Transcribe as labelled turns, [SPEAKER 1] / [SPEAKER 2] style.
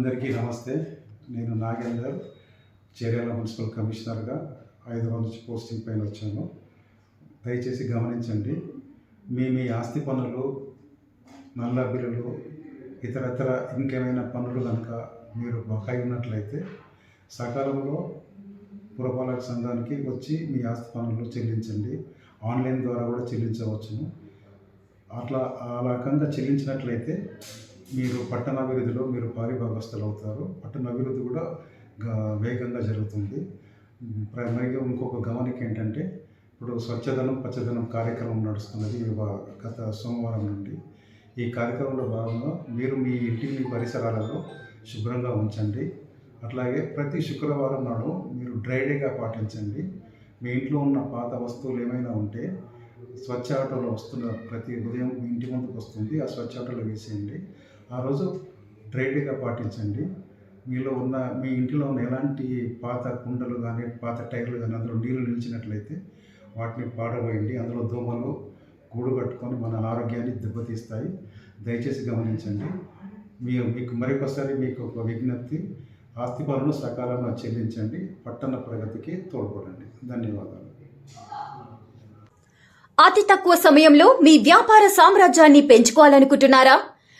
[SPEAKER 1] అందరికీ నమస్తే. నేను నాగేందర్ చేర్యాల మున్సిపల్ కమిషనర్గా హైదరాబాద్ నుంచి పోస్టింగ్ పైన వచ్చాను. దయచేసి గమనించండి మీ మీ ఆస్తి పన్నులు నల్ల బిల్లులు ఇతరతర ఇంకేమైనా పన్నులు కనుక మీరు బకాయి ఉన్నట్లయితే సకాలంలో పురపాలక సంఘానికి వచ్చి మీ ఆస్తి పన్నులు చెల్లించండి. ఆన్లైన్ ద్వారా కూడా చెల్లించవచ్చును. అట్లా ఆ రకంగా చెల్లించినట్లయితే మీరు పట్టణాభివృద్ధిలో మీరు పారిభాగస్తులు అవుతారు. పట్టణాభివృద్ధి కూడా వేగంగా జరుగుతుంది. ప్ర- మరియు ఇంకొక గమనిక ఏంటంటే ఇప్పుడు స్వచ్ఛదనం పచ్చదనం కార్యక్రమం నడుస్తున్నది గత సోమవారం నుండి. ఈ కార్యక్రమంలో భాగంగా మీరు మీ ఇంటి మీ పరిసరాలలో శుభ్రంగా ఉంచండి. అట్లాగే ప్రతి శుక్రవారం నాడు మీరు డ్రైడేగా పాటించండి. మీ ఇంట్లో ఉన్న పాత వస్తువులు ఏమైనా ఉంటే స్వచ్ఛ ఆటోలో వస్తున్న ప్రతి ఉదయం ఇంటి ముందుకు వస్తుంది. ఆ స్వచ్ఛ ఆటోలో వేసేయండి. ఆ రోజు డ్రై పాటించండి. మీలో ఉన్న మీ ఇంటిలో ఉన్న ఎలాంటి పాత కుండలు కానీ పాత టైర్లు కానీ అందులో నీళ్ళు నిలిచినట్లయితే వాటిని పాడబోయండి అందులో దోమలు గూడు కట్టుకొని మన ఆరోగ్యాన్ని దెబ్బతీస్తాయి. దయచేసి గమనించండి. మీ మీకు మరొకసారి మీకు ఒక విజ్ఞప్తి ఆస్తి పనులు సకాలంలో చెల్లించండి. పట్టణ ప్రగతికి తోడ్పడండి. ధన్యవాదాలు.
[SPEAKER 2] అతి తక్కువ సమయంలో మీ వ్యాపార సామ్రాజ్యాన్ని పెంచుకోవాలనుకుంటున్నారా?